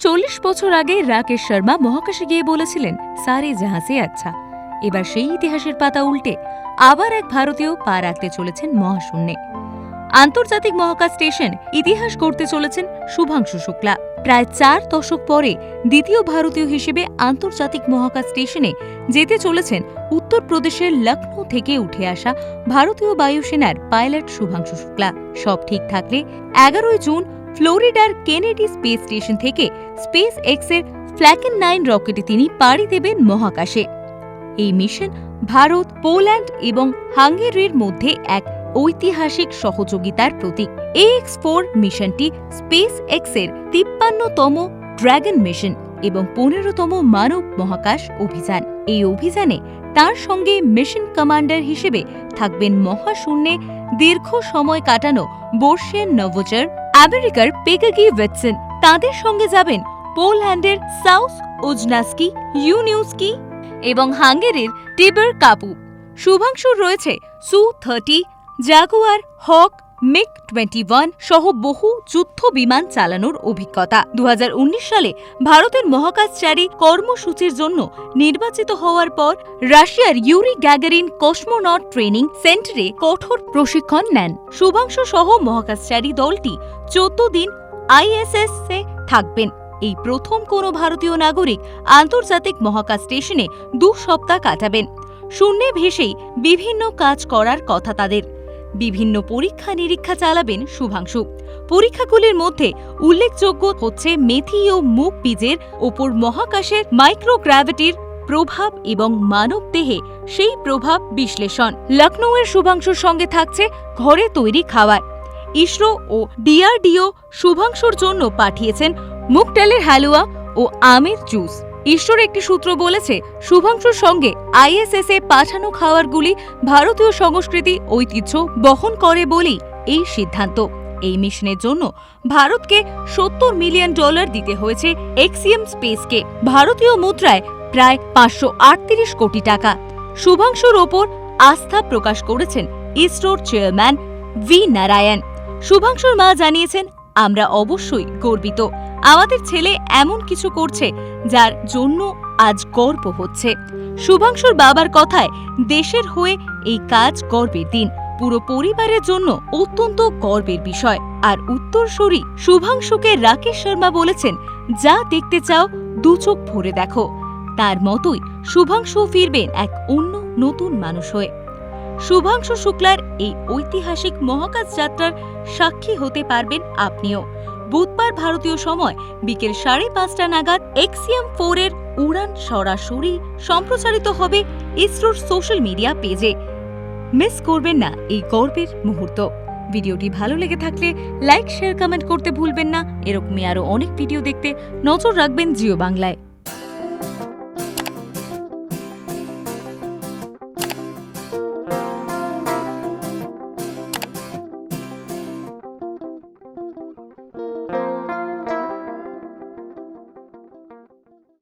চল্লিশ বছর আগে রাকেশ শর্মা মহাকাশে গিয়ে বলেছিলেন, সারে জাহাজে আচ্ছা। এবার সেই ইতিহাসের পাতা উল্টে আবার এক ভারতীয় পা রাখতে চলেছেন মহাশূন্যে। আন্তর্জাতিক মহাকাশ স্টেশন ইতিহাস করতে চলেছেন শুভাংশু শুক্লা। প্রায় চার দশক পরে দ্বিতীয় ভারতীয় হিসেবে আন্তর্জাতিক মহাকাশ স্টেশনে যেতে চলেছেন উত্তরপ্রদেশের লখনৌ থেকে উঠে আসা ভারতীয় বায়ুসেনার পাইলট শুভাংশু শুক্লা। সব ঠিক থাকলে এগারোই জুন ফ্লোরিডার কেনেডি স্পেস স্টেশন থেকে স্পেস এক্সের ফ্ল্যাকেন নাইন রকেটে তিনি পাড়ি দেবেন মহাকাশে। এই মিশন ভারত, পোল্যান্ড এবং হাঙ্গেরির মধ্যে এক ঐতিহাসিক সহযোগিতার প্রতীক। এক্স ফোর মিশনটি স্পেস এক্সের তিপ্পান্নতম ড্র্যাগন মিশন এবং পনেরোতম মানব মহাকাশ অভিযান। এই অভিযানে তার সঙ্গে মিশন কমান্ডার হিসেবে থাকবেন মহাশূন্যে দীর্ঘ সময় কাটানো বর্ষিয়ান নভোচার আমেরিকার পেগাগি ওয়েটসন, তাদের সঙ্গে যাবেন পোল্যান্ডের সাউস উজনাস্কি, ইউনিউস্কি এবং হাঙ্গেরির টিবার কাপু। শুভাংশুর রয়েছে Su thirty, Jaguar Hawk MiG twenty one সহ বহু যুদ্ধ বিমান চালানোর অভিজ্ঞতা। দু হাজার উনিশ সালে ভারতের মহাকাশচারী কর্মসূচির জন্য নির্বাচিত হওয়ার পর রাশিয়ার ইউরি গ্যাগারিন কসমোনট ট্রেনিং সেন্টারে কঠোর প্রশিক্ষণ নেন। শুভাংশু সহ মহাকাশচারী দলটি চোদ্দ দিন আইএসএস থাকবেন। এই প্রথম কোনো ভারতীয় নাগরিক আন্তর্জাতিক মহাকাশ স্টেশনে দু সপ্তাহ কাটাবেন। শূন্যে ভেসেই বিভিন্ন কাজ করার কথা তাদের। বিভিন্ন পরীক্ষা নিরীক্ষা চালাবেন শুভাংশু। পরীক্ষাগুলির মধ্যে উল্লেখযোগ্য হচ্ছে মেথি ও মুখ বীজের ওপর মহাকাশের মাইক্রোগ্র্যাভিটির প্রভাব এবং মানব দেহে সেই প্রভাব বিশ্লেষণ। লখনৌয়ের শুভাংশুর সঙ্গে থাকছে ঘরে তৈরি খাবার ইসরো ও ডিআরডিও শুভাংশুর জন্য পাঠিয়েছেন মুগ ডালের হালুয়া ও আমের জুস। ইসরোর একটি সূত্র বলেছে, শুভাংশুর সঙ্গে আইএসএস এ পাঠানো খাওয়ারগুলি ভারতীয় সংস্কৃতি ঐতিহ্য বহন করে বলেই এই সিদ্ধান্ত। এই মিশনের জন্য ভারতকে সত্তর মিলিয়ন ডলার দিতে হয়েছে এক্সিএম স্পেসকে। ভারতীয় মুদ্রায় প্রায় পাঁচশো আটত্রিশ কোটি টাকা। শুভাংশুর ওপর আস্থা প্রকাশ করেছেন ইসরোর চেয়ারম্যান ভি নারায়ণ। শুভাংশুর মা জানিয়েছেন, আমরা অবশ্যই গর্বিত। আমাদের ছেলে এমন কিছু করছে যার জন্য আজ গর্ব হচ্ছে। শুভাংশুর বাবার কথায় দেশের হয়ে এই কাজ গর্বের দিন। পুরো পরিবারের জন্য অত্যন্ত গর্বের বিষয়। আর উত্তরসূরি শুভাংশুকে রাকেশ শর্মা বলেছেন, যা দেখতে চাও, দু চোখ ভরে দেখো। তার মতোই শুভাংশু ফিরবেন এক অন্য নতুন মানুষ হয়ে। শুভাংশু শুক্লার এই ঐতিহাসিক মহাকাশ যাত্রার সাক্ষী হতে পারবেন আপনিও। বুধবার ভারতীয় সময় বিকেল সাড়ে পাঁচটা নাগাদ এক্সিয়াম ফোর এর উড়ান সরাসরি সম্প্রচারিত হবে ইসরোর সোশ্যাল মিডিয়া পেজে। মিস করবেন না এই গর্বের মুহূর্ত। ভিডিওটি ভালো লেগে থাকলে লাইক, শেয়ার, কমেন্ট করতে ভুলবেন না। এরকমই আরও অনেক ভিডিও দেখতে নজর রাখবেন জিও বাংলায়।